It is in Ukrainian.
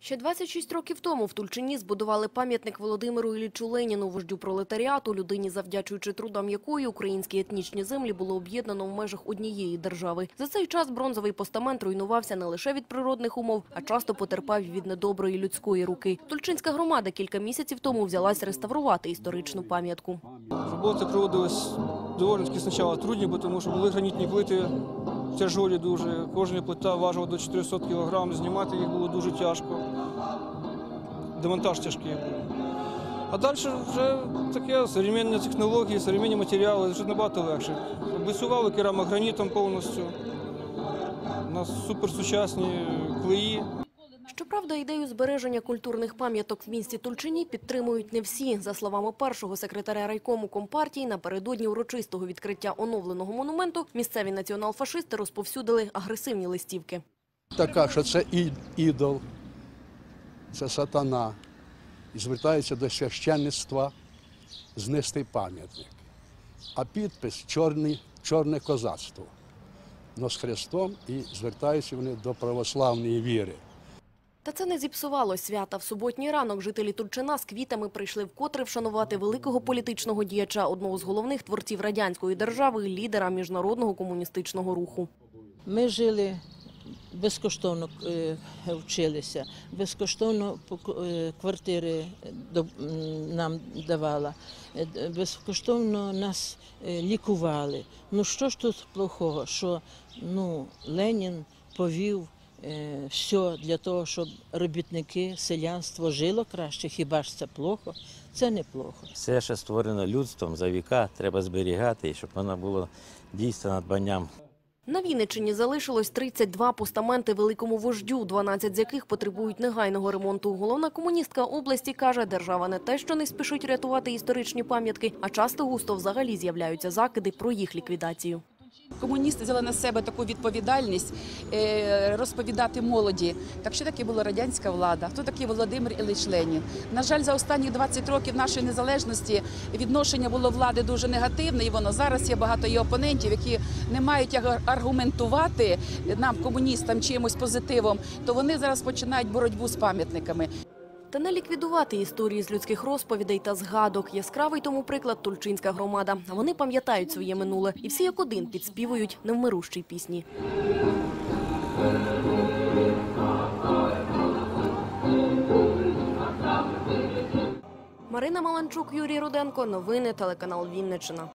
Ще 26 років тому в Тульчині збудували пам'ятник Володимиру Іллічу Леніну, вождю пролетаріату, людині, завдячуючи трудам якої українські етнічні землі було об'єднано в межах однієї держави. За цей час бронзовий постамент руйнувався не лише від природних умов, а часто потерпав від недоброї людської руки. Тульчинська громада кілька місяців тому взялась реставрувати історичну пам'ятку. Роботи проводились доволі спочатку трудні, бо тому що були гранітні плити тяжолі дуже. Кожна плита важила до 400 кг, знімати їх було дуже тяжко. Демонтаж тяжкий був. А далі вже таке современні технології, современні матеріали, вже набагато легше. Облицювали керамогранітом повністю. У нас суперсучасні клеї. Щоправда, ідею збереження культурних пам'яток в місті Тульчині підтримують не всі. За словами першого секретаря райкому Компартії, напередодні урочистого відкриття оновленого монументу місцеві націонал-фашисти розповсюдили агресивні листівки. така, що це ідол, це сатана. І звертається до священництва знести пам'ятник. А підпис чорний, чорне козацтво. Но з Христом і звертаються вони до православної віри. Та це не зіпсувало свята. В суботній ранок жителі Тульчина з квітами прийшли вкотре вшанувати великого політичного діяча, одного з головних творців радянської держави, лідера міжнародного комуністичного руху. Ми жили безкоштовно е, вчилися, безкоштовно е, квартири нам давала, е, безкоштовно нас лікували. Ну що ж тут плохого? Що ну, Ленін повів все для того, щоб робітники, селянство жило краще. Хіба ж це плохо? Це не плохо. Все, що створено людством за віка, треба зберігати, і щоб воно було дійсно надбанням На Вінниччині залишилось 32 постаменти великому вождю, 12 з яких потребують негайного ремонту. Головна комуністка області каже, держава не те, що не спішить рятувати історичні пам'ятки, а часто густо взагалі з'являються закиди про їх ліквідацію. Комуністи взяли на себе таку відповідальність е, розповідати молоді, так що таке була радянська влада, хто такий Володимир Ілліч Ленін. На жаль, за останні 20 років нашої незалежності відношення було влади дуже негативне, і воно зараз є багато її опонентів, які не мають аргументувати нам, комуністам, чимось позитивом, то вони зараз починають боротьбу з пам'ятниками. Та не ліквідувати історії з людських розповідей та згадок. Яскравий тому приклад Тульчинська громада. Вони пам'ятають своє минуле і всі як один підспівують невмирущій пісні. Марина Маланчук, Юрій Руденко. Новини телеканал Вінниччина.